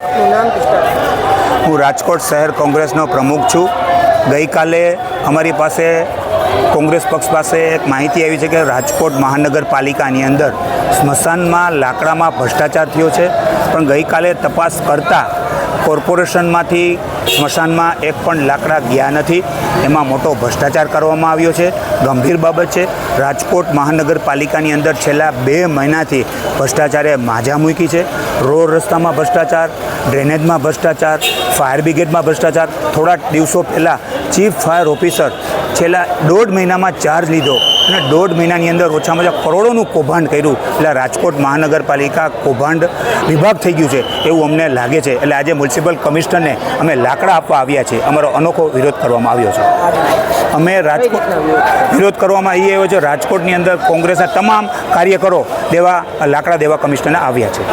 હું રાજકોટ શહેર કોંગ્રેસનો પ્રમુખ છું. ગઈકાલે અમારી પાસે કોંગ્રેસ પક્ષ પાસે એક માહિતી આવી છે કે રાજકોટ મહાનગરપાલિકાની અંદર સ્મશાનમાં લાકડામાં ભ્રષ્ટાચાર થયો છે. પણ ગઈકાલે તપાસ કરતાં કોર્પોરેશનમાંથી સ્મશાનમાં એક પણ લાકડા ગયા નથી. એમાં મોટો ભ્રષ્ટાચાર કરવામાં આવ્યો છે. ગંભીર બાબત છે, રાજકોટ મહાનગરપાલિકાની અંદર છેલ્લા બે મહિનાથી ભ્રષ્ટાચારે માજા મૂકી છે. રોડ રસ્તામાં ભ્રષ્ટાચાર, ડ્રેનેજમાં ભ્રષ્ટાચાર, ફાયર બ્રિગેડમાં ભ્રષ્ટાચાર. થોડા દિવસો પહેલાં ચીફ ફાયર ઓફિસર છેલ્લા દોઢ મહિનામાં ચાર્જ લીધો અને દોઢ મહિનાની અંદર ઓછામાં ઓછા કરોડોનું કૌભાંડ કર્યું. એટલે રાજકોટ મહાનગરપાલિકા કૌભાંડ વિભાગ થઈ ગયું છે. એવું અમને લાગે છે. એટલે આજે મ્યુનિસિપલ કમિશનરને અમે લાકડા આપવા આવ્યા છે. અમારો અનોખો વિરોધ કરવામાં આવ્યો છે. અમે રાજકોટ વિરોધ કરવામાં એ આવ્યો છે. રાજકોટની અંદર કોંગ્રેસના તમામ કાર્યકરો દેવા લાકડા દેવા કમિશનર આવ્યા છે.